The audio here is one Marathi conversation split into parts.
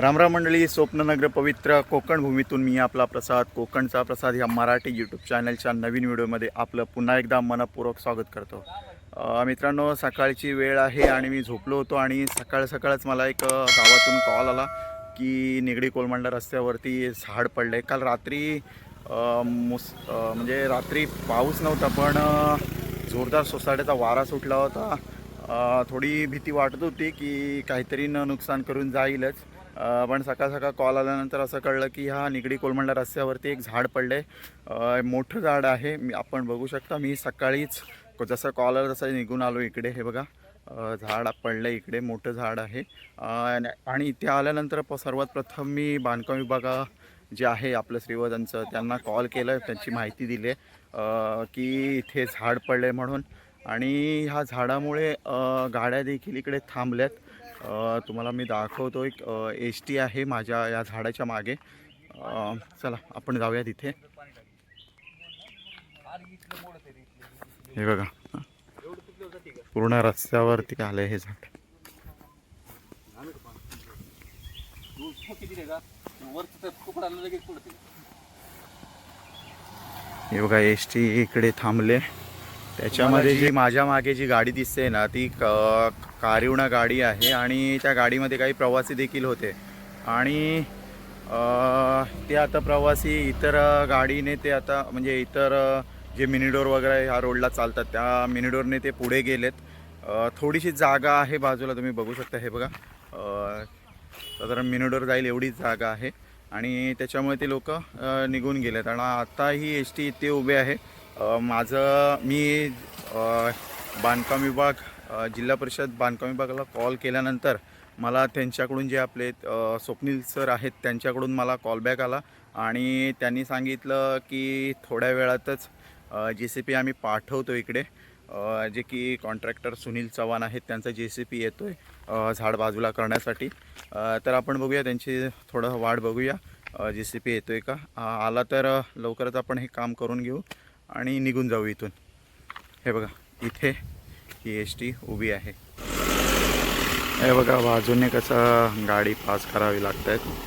रामराम मंडळी स्वप्ननगर पवित्र कोकण भूमीतून मी आपला प्रसाद कोकणचा प्रसाद ह्या मराठी यूट्यूब चॅनलच्या नवीन व्हिडिओमध्ये आपलं पुन्हा एकदा मनपूर्वक स्वागत करतो. मित्रांनो सकाळची वेळ आहे आणि मी झोपलो होतो आणि सकाळ सकाळच मला एक गावातून कॉल आला की निगडी कोलमंडा रस्त्यावरती झाड पडले काल रात्री मुस म्हणजे रात्री पाऊस नव्हता पण जोरदार सोसाट्याचा वारा सुटला होता. थोडी भीती वाटत होती की काहीतरी न नुकसान करून जाईलच. पण सकाळ सकाळ कॉल आल्यानंतर असं कळलं की ह्या निगडी कोलमंडा रस्त्यावरती एक झाड पडले मोठं झाड आहे. मी आपण बघू शकता मी सकाळीच जसं कॉल आला तसं निघून आलो इकडे हे बघा. झाड पडलं इकडे मोठं झाड आहे. आणि- इथे आल्यानंतर प सर्वात प्रथम मी बांधकाम विभागा जे आहे आपलं श्रीवर्धनचं त्यांना कॉल केलं त्यांची माहिती दिली आहे की इथे झाड पडले म्हणून. आणि ह्या झाडामुळे गाड्या देखील इकडे थांबल्यात. तुम्हाला मी दाखवतो एक एस टी आहे माझ्या या झाडाच्या मागे. चला आपण जाऊया तिथे. हे बघा. पूर्ण रस्त्यावरती आलं हे झाड? हे बघा एस टी इकडे थांबले. त्याच्यामध्ये जी माझ्या मागे जी गाडी दिसते ना ती क- कारिवणा गाडी आहे आणि त्या गाडीमध्ये काही प्रवासी देखील होते. आणि ते आता प्रवासी इतर गाडीने ते आता म्हणजे इतर जे मिनिडोर वगैरे ह्या रोडला चालतात त्या मिनिडोरने ते पुढे गेलेत. थोडीशी जागा आहे बाजूला तुम्ही बघू शकता हे बघा. साधारण मिनिडोर जाईल एवढीच जागा आहे. आणि त्याच्यामुळे ते लोक निघून गेलेत. आणि आता ही एस टी इथे उभे आहे. माझं मी बांधकाम विभाग जिल्हा परिषद बांधकाम विभागाला कॉल केल्यानंतर मला त्यांच्याकडून जे आपले स्वप्नील सर आहेत त्यांच्याकडून मला कॉलबॅक आला आणि त्यांनी सांगितलं की थोड्या वेळातच जे सी पी आम्ही पाठवतो इकडे. जे की कॉन्ट्रॅक्टर सुनील चव्हाण आहेत त्यांचा जे सी पी येतो आहे झाड बाजूला करण्यासाठी. तर आपण बघूया त्यांची थोडं वाढ बघूया जे सी पी येतो आहे का? आला तर लवकरच आपण हे काम करून घेऊ. आणि निघून जाऊ इथून. हे बघा इथे ही एस टी उभी आहे. हे बघा बाजूने कसं गाडी पास करावी लागत आहेत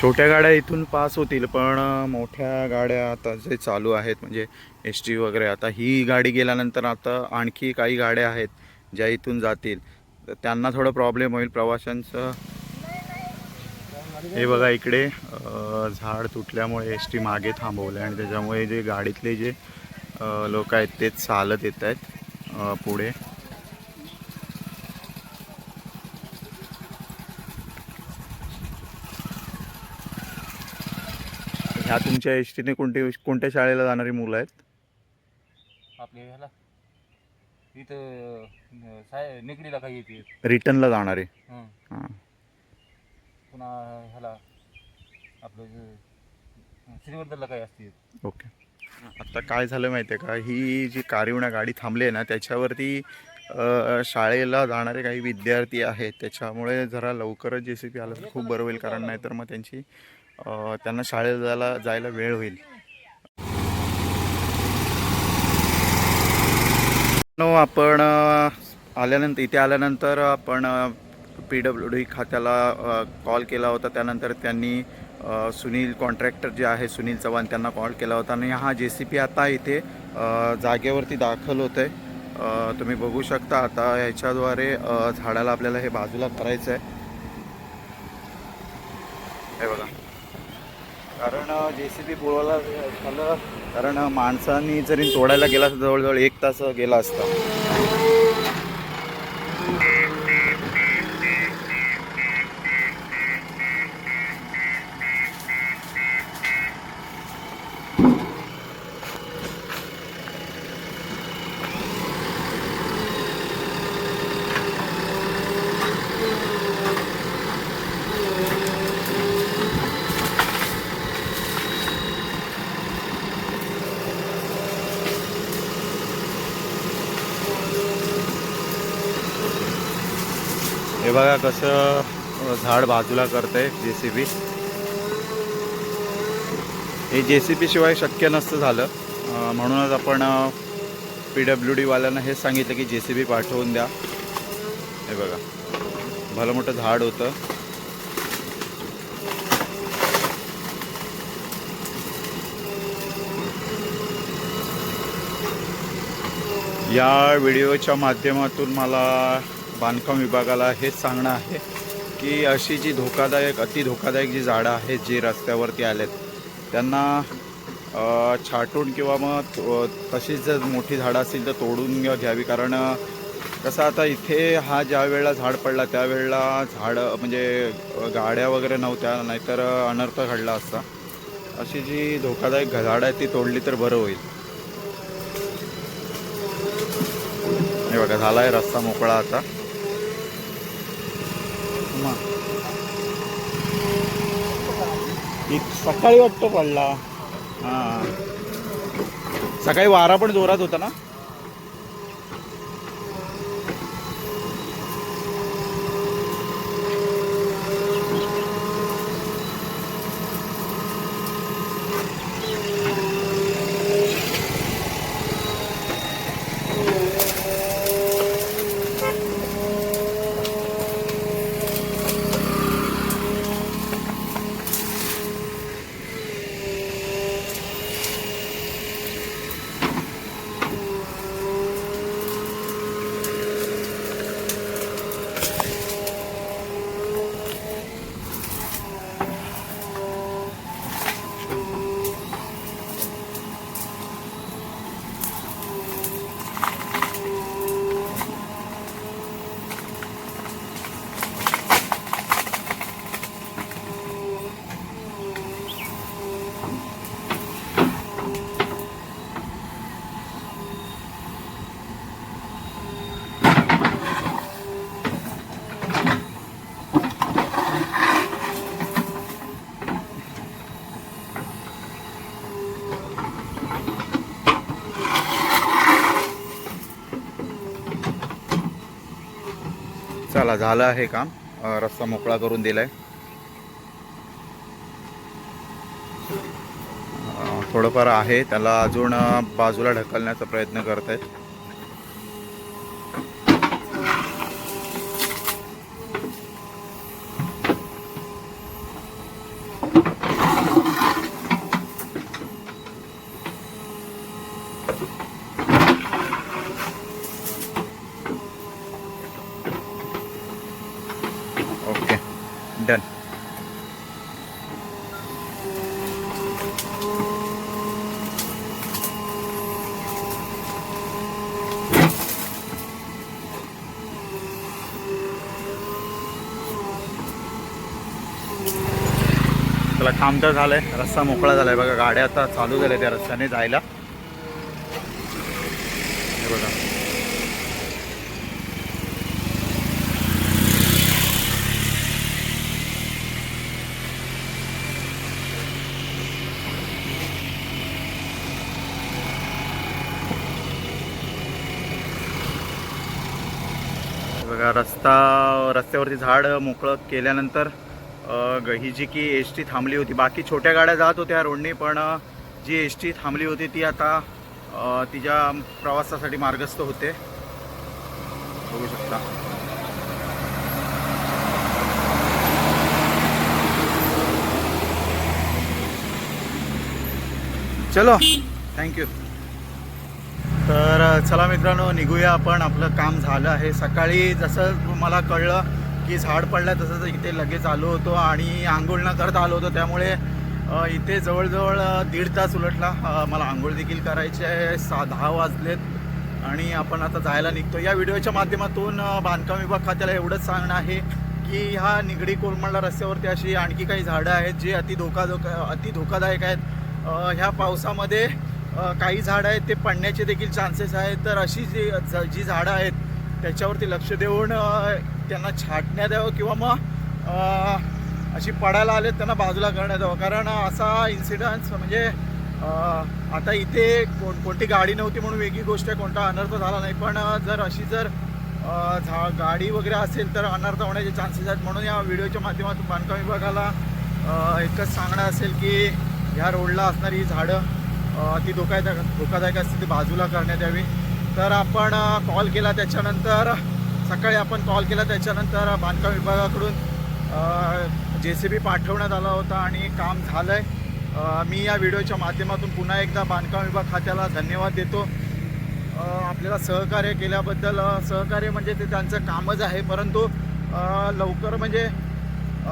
छोट्या गाड्या इथून पास होतील पण मोठ्या गाड्या आता जे चालू आहेत म्हणजे एस टी वगैरे आता ही गाडी गेल्यानंतर आता आणखी काही गाड्या आहेत ज्या इथून जातील. तर त्यांना थोडं प्रॉब्लेम होईल प्रवाशांचं. हे बघा इकडे झाड तुटल्यामुळे एस टी मागे थांबवलं आणि त्याच्यामुळे जे गाडीतले जे लोक आहेत ते चालत येत आहेत पुढे. ह्या तुमच्या एस टीने कोणते कोणत्या शाळेला जाणारी मुलं आहेत? आपल्या ह्याला. इथं अं, साय काही येते. रिटर्नला जाणारे हं. हां. पुन्हा ह्याला आपलं जे श्रीवर्धनला काही असते. ओके. आता काय झालं माहिती आहे का? ही जी कारिवणा गाडी थांबली आहे ना त्याच्यावरती अ, शाळेला जाणारे काही विद्यार्थी आहेत. त्याच्यामुळे जरा लवकरच जे सी पी आलं तर खूप बरं होईल कारण नाहीतर मग त्यांची अ, त्यांना शाळेला जायला जायला वेळ होईल. नो आपण आल्यानंतर इथे आल्यानंतर आपण पी डब्ल्यू डी खात्याला कॉल केला होता. त्यानंतर त्यांनी सुनील कॉन्ट्रॅक्टर जे आहे सुनील चव्हाण त्यांना कॉल केला होता. आणि हा जे सी पी आता इथे जागेवरती दाखल होत आहे तुम्ही बघू शकता आता ह्याच्याद्वारे झाडाला आपल्याला हे बाजूला करायचं आहे हे बघा. कारण जे सी बी बोलवायला झालं कारण माणसांनी जरी तोडायला गेला जवळजवळ एक तास गेला असता हे बघा कसं झाड बाजूला करतंय जे सी बी हे जे सी पी शिवाय शक्य नसतं झालं. म्हणूनच आपण पी डब्ल्यू डीवाल्यांना हेच सांगितलं की जे सी बी पाठवून द्या. हे बघा. भलं मोठं झाड होतं. या व्हिडिओच्या माध्यमातून मला बांधकाम विभागाला हेच सांगणं आहे की अशी जी धोकादायक अति धोकादायक जी झाडं आहेत जी रस्त्यावरती आलेत त्यांना छाटून किंवा मग तशीच जर मोठी झाडं असतील तर तोडून घ्यावी. कारण कसं आता इथे हा ज्या वेळेला झाड पडला त्यावेळेला झाडं म्हणजे गाड्या वगैरे नव्हत्या नाहीतर अनर्थ घडला असता. अशी जी धोकादायक झाडं आहेत ती तोडली तर बरं होईल. हे बघा झाला आहे रस्ता मोकळा आता. सकाळी वाटतो पडला. हा. सकाळी वारा पण जोरात होता ना? चला झालं आहे काम. रस्ता मोकळा करून दिलाय. आहे थोडंफार आहे. त्याला अजून बाजूला ढकलण्याचा प्रयत्न करत आहेत ओके चला काम तर झालंय. रस्ता मोकळा झालाय. बघा गाड्या आता चालू झाल्या त्या रस्त्याने जायला. हे बघा. बघा रस्ता रस्त्यावरती झाड मोकळं केल्यानंतर ही जी की एस टी थांबली होती. बाकी छोट्या गाड्या जात होत्या रोडने पण जी एस टी थांबली होती ती आता तिच्या प्रवासासाठी मार्गस्थ होते. बघू शकता. चलो. थँक्यू तर चला मित्रांनो निघूया आपण. आपलं काम झालं आहे. सकाळी जसं मला कळलं की झाड पडलं तसंच इथे लगेच आलो होतो आणि आंघोळ न करता आलो होतो. त्यामुळे इथे जवळजवळ दीड तास उलटला. मला आंघोळ देखील करायची आहे. सा दहा वाजलेत आणि आपण आता जायला निघतो. या व्हिडिओच्या माध्यमातून बांधकाम विभाग खात्याला एवढंच सांगणं आहे की ह्या निगडी कोरमडला रस्त्यावरती अशी आणखी काही झाडं आहेत जे अति धोका धोका अति धोकादायक आहेत. ह्या पावसामध्ये काही झाडं आहेत ते पडण्याचे देखील चान्सेस आहेत. तर अशी जी ज- जी झाडं आहेत त्याच्यावरती लक्ष देऊन त्यांना छाटण्यात यावं किंवा मग अशी पडायला आले त्यांना बाजूला करण्यात यावं. कारण असा इन्सिडन्स म्हणजे आता इथे कोण कोणती गाडी नव्हती म्हणून वेगळी गोष्ट आहे कोणता अनर्थ झाला नाही. पण जर अशी जर झा गाडी वगैरे असेल तर अनर्थ होण्याचे चान्सेस आहेत. म्हणून या व्हिडिओच्या माध्यमातून बांधकाम विभागाला एकच सांगणं असेल की ह्या रोडला असणारी ही झाडं ती धोकादायक धोकादायक असते ती बाजूला करण्यात यावी. तर आपण कॉल केला त्याच्यानंतर सकाळी आपण कॉल केला त्याच्यानंतर बांधकाम विभागाकडून जे सी बी पाठवण्यात आला होता आणि काम झालं आहे मी या व्हिडिओच्या माध्यमातून पुन्हा एकदा बांधकाम विभाग खात्याला धन्यवाद देतो. आपल्याला सहकार्य केल्याबद्दल सहकार्य म्हणजे ते त्यांचं कामच आहे परंतु लवकर म्हणजे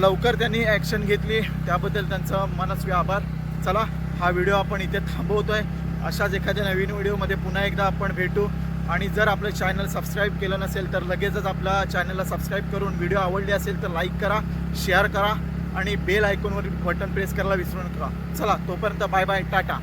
लवकर त्यांनी ॲक्शन घेतली. त्याबद्दल त्यांचं मनस्वी आभार. चला हा व्हिडिओ आपण इथे थांबवतो आहे अशाच एखाद्या नवीन व्हिडिओमध्ये पुन्हा एकदा आपण भेटू. आणि जर आपलं चॅनल सबस्क्राईब केलं नसेल तर लगेचच आपल्या चॅनलला सबस्क्राईब करून व्हिडिओ आवडली असेल तर लाईक करा शेअर करा आणि बेल आयकॉनवर बटन प्रेस करायला विसरू नका. चला तोपर्यंत बाय बाय टाटा.